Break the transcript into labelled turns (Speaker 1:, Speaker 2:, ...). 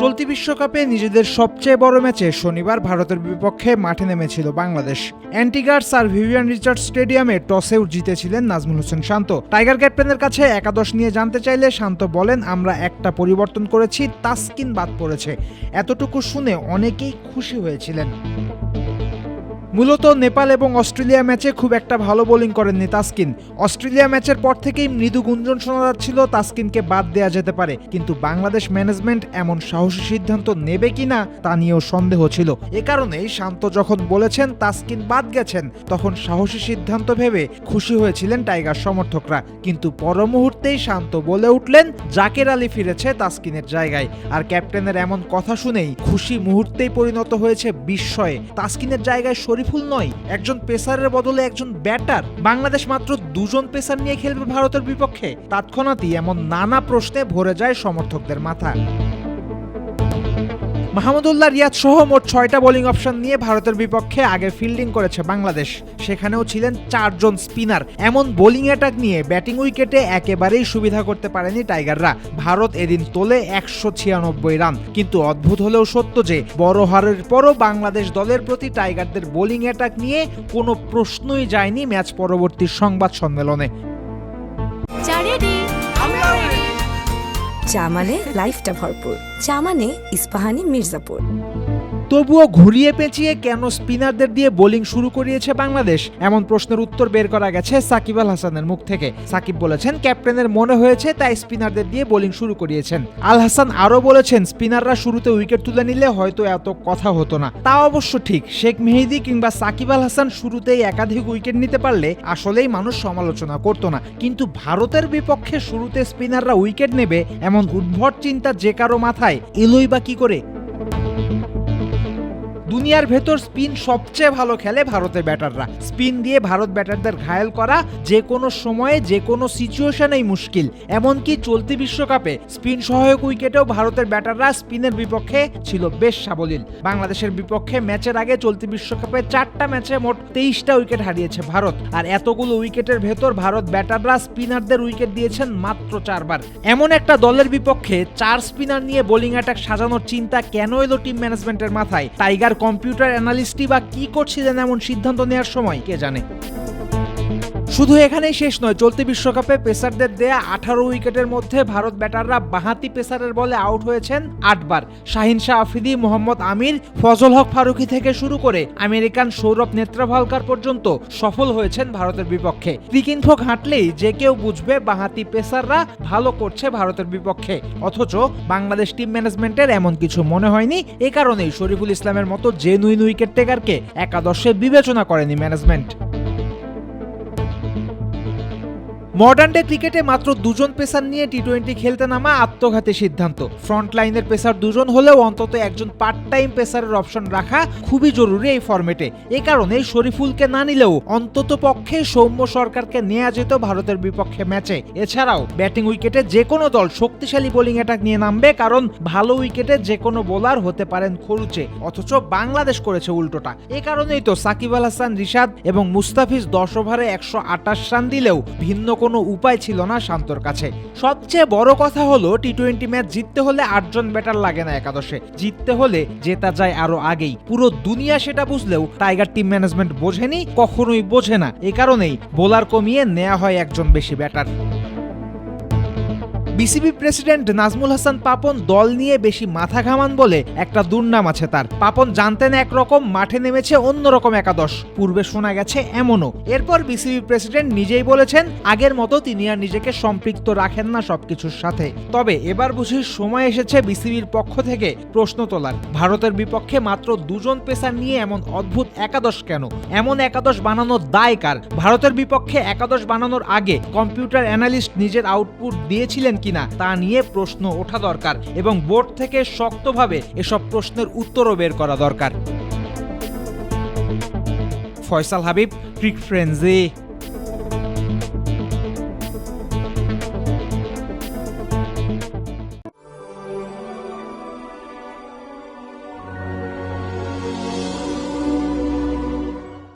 Speaker 1: চলতি বিশ্বকাপে নিজেদের সবচেয়ে বড় ম্যাচে শনিবার ভারতের বিপক্ষে মাঠে নেমেছিল বাংলাদেশ। অ্যান্টিগার্স আর ভিভিয়ান রিচার্ড স্টেডিয়ামে টসেও জিতেছিলেন নাজমুল হোসেন শান্ত। টাইগার ক্যাপ্টেনের কাছে একাদশ নিয়ে জানতে চাইলে শান্ত বলেন, আমরা একটা পরিবর্তন করেছি, তাস্কিন বাদ পড়েছে। এতটুকু শুনে অনেকেই খুশি হয়েছিলেন। মূলত নেপাল এবং অস্ট্রেলিয়া ম্যাচে খুব একটা ভালো বোলিং করেননি তাসকিন। অস্ট্রেলিয়া ম্যাচের পর থেকেই মৃদু গুঞ্জন শোনা যাচ্ছিল, তাসকিনকে বাদ দেওয়া যেতে পারে। কিন্তু বাংলাদেশ ম্যানেজমেন্ট এমন সাহসী সিদ্ধান্ত নেবে কিনা, তা নিয়েও সন্দেহ ছিল। এ কারণেই শান্ত যখন বলেছেন তাসকিন বাদ গেছেন, তখন সাহসী সিদ্ধান্ত ভেবে খুশি হয়েছিলেন টাইগার সমর্থকরা। কিন্তু পর মুহূর্তেই শান্ত বলে উঠলেন, জাকের আলী ফিরেছে তাসকিনের জায়গায়। আর ক্যাপ্টেনের এমন কথা শুনেই খুশি মুহূর্তেই পরিণত হয়েছে বিস্ময়ে। তাসকিনের জায়গায় শরীফুল নয়, একজন পেসারের বদলে একজন ব্যাটার। বাংলাদেশ মাত্র দুজন পেসার নিয়ে খেলবে ভারতের বিপক্ষে। তৎক্ষণাৎই এমন নানা প্রশ্নে ভরে যায় সমর্থকদের মাথা। মাহমুদুল্লাহ রিয়াদ সহ মোট ছয়টা বোলিং অপশন নিয়ে ভারতের বিপক্ষে আগে ফিল্ডিং করেছে বাংলাদেশ। সেখানেও ছিলেন চারজন স্পিনার। এমন বোলিং অ্যাটাক নিয়ে ব্যাটিং উইকেটে একেবারেই সুবিধা করতে পারেনি টাইগাররা। ভারত এদিন তোলে একশো ছিয়ানব্বই রান। কিন্তু অদ্ভুত হলেও সত্য যে, বড় হারের পরও বাংলাদেশ দলের প্রতি টাইগারদের বোলিং অ্যাটাক নিয়ে কোনো প্রশ্নই যায়নি ম্যাচ পরবর্তী সংবাদ সম্মেলনে।
Speaker 2: চা
Speaker 3: মানে লাইফটা ভরপুর। চা মানে ইস্পাহানি মির্জাপুর।
Speaker 1: তবুও ঘুরিয়ে পেঁচিয়ে কেন স্পিনারদের দিয়ে বোলিং শুরু করিয়েছে বাংলাদেশ? এমন প্রশ্নের উত্তর বের করা গেছে সাকিব আল হাসানের মুখ থেকে। সাকিব বলেছেন, ক্যাপ্টেনের মনে হয়েছে, তাই স্পিনারদের দিয়ে বোলিং শুরু করিয়েছেন। আল হাসান আরও বলেছেন, স্পিনাররা শুরুতে উইকেট তুলে নিলে হয়তো এত কথা হতো না। তা অবশ্য ঠিক, শেখ মেহেদি কিংবা সাকিব আল হাসান শুরুতেই একাধিক উইকেট নিতে পারলে আসলেই মানুষ সমালোচনা করতো না। কিন্তু ভারতের বিপক্ষে শুরুতে স্পিনাররা উইকেট নেবে, এমন উদ্ভট চিন্তা যে কারও মাথায়, এলোই বা কি করে? দুনিয়ার ভেতর স্পিন সবচেয়ে ভালো খেলে ভারতের ব্যাটাররা। স্পিন দিয়ে ভারত ব্যাটারদের ঘায়েল করা যে কোনো সময়ে, যে কোনো সিচুয়েশনেই মুশকিল। এমনকি চলতি বিশ্বকাপে স্পিন সহায়ক উইকেটেও ভারতের ব্যাটাররা স্পিনের বিপক্ষে ছিল বেশ সাবলীল। বাংলাদেশের বিপক্ষে ম্যাচের আগে চলতি বিশ্বকাপে চারটা ম্যাচে মোট তেইশটা উইকেট হারিয়েছে ভারত। আর এতগুলো উইকেটের ভেতর ভারত ব্যাটাররা স্পিনারদের উইকেট দিয়েছেন মাত্র চারবার। এমন একটা দলের বিপক্ষে চার স্পিনার নিয়ে বোলিং অ্যাটাক সাজানোর চিন্তা কেন এলো টিম ম্যানেজমেন্টের মাথায়? টাইগার কম্পিউটার অ্যানালিস্টই বা কি করছিলেন এমন সিদ্ধান্ত নেওয়ার সময় কে জানে? শুধু এখানেই শেষ নয়, চলতি বিশ্বকাপে পেসারদের দেয়া আঠারো উইকেটের মধ্যে ভারত ব্যাটাররা বাহাতি পেসারের বলে আউট হয়েছেন আটবার। শাহিন শাহ আফ্রিদি, মোহাম্মদ আমির, ফজল হক ফারুকি থেকে শুরু করে আমেরিকান সৌরভ নেত্রাভালকার পর্যন্ত সফল হয়েছেন ভারতের বিপক্ষে। ক্রিকিনফো ঘাঁটলেই যে কেউ বুঝবে বাহাতি পেসাররা ভালো করছে ভারতের বিপক্ষে। অথচ বাংলাদেশ টিম ম্যানেজমেন্টের এমন কিছু মনে হয়নি, এ কারণেই শরীফুল ইসলামের মতো জেনুইন উইকেট টেকারকে একাদশে বিবেচনা করেনি ম্যানেজমেন্ট। মডার্ন ডে ক্রিকেটে মাত্র দুজন পেসার নিয়ে টি টোয়েন্টি খেলতে নামা আত্মঘাতী সিদ্ধান্ত। ফ্রন্ট লাইনের পেসার দুজন হলেও অন্তত একজন পার্ট টাইম পেসারের অপশন রাখা খুবই জরুরি এই ফরম্যাটে এ কারণে শরীফুলকে না নিলেও অন্তত পক্ষে সৌম্য সরকারকে নেওয়া যেত ভারতের বিপক্ষে ম্যাচে। এছাড়াও ব্যাটিং উইকেটে যে কোনো দল শক্তিশালী বোলিং অ্যাটাক নিয়ে নামবে কারণ ভালো উইকেটে যে কোনো বোলার হতে পারেন খরুচে, অথচ বাংলাদেশ করেছে উল্টোটা। এ কারণেই তো সাকিব আল হাসান, রিশাদ এবং মুস্তাফিজ দশ ওভারে একশো আটাশ রান দিলেও ভিন্ন কোনো উপায় ছিল না শান্তর কাছে। সবচেয়ে বড় কথা হলো টি টোয়েন্টি ম্যাচ জিততে হলে আটজন ব্যাটার লাগে না একাদশে। জিততে হলে জেতা যায় আরও আগেই। পুরো দুনিয়া সেটা বুঝলেও টাইগার টিম ম্যানেজমেন্ট বোঝেনি, কখনোই বোঝে না। এ কারণেই বোলার কমিয়ে নেওয়া হয় একজন বেশি batter BCB president Nazmul Hasan Papon দল নিয়ে বেশি মাথা ঘামান বলে একটা দুর্নাম আছে তার। পাপন জানতেন একরকম, মাঠে নেমেছে অন্যরকম একাদশ। পূর্বে শোনা গেছে এমনও। এরপর বিসিবি প্রেসিডেন্ট নিজেই বলেছেন, আগের মতো তিনি আর নিজেকে সম্পৃক্ত রাখেন না সবকিছুর সাথে। তবে এবার বুঝি সময় এসেছে বিসিবির পক্ষ থেকে প্রশ্ন তোলার। ভারতের বিপক্ষে মাত্র দুজন পেসার নিয়ে এমন অদ্ভুত একাদশ কেন? এমন একাদশ বানানোর দায় কার? ভারতের বিপক্ষে একাদশ বানানোর আগে কম্পিউটার অ্যানালিস্ট নিজের আউটপুট দিয়েছিলেন কিনা তা নিয়ে প্রশ্ন ওঠা দরকার এবং বোর্ড থেকে শক্তভাবে এসব প্রশ্নের উত্তরও বের করা দরকার। ফয়সাল হাবিব, ক্রিক ফ্রেন্সি।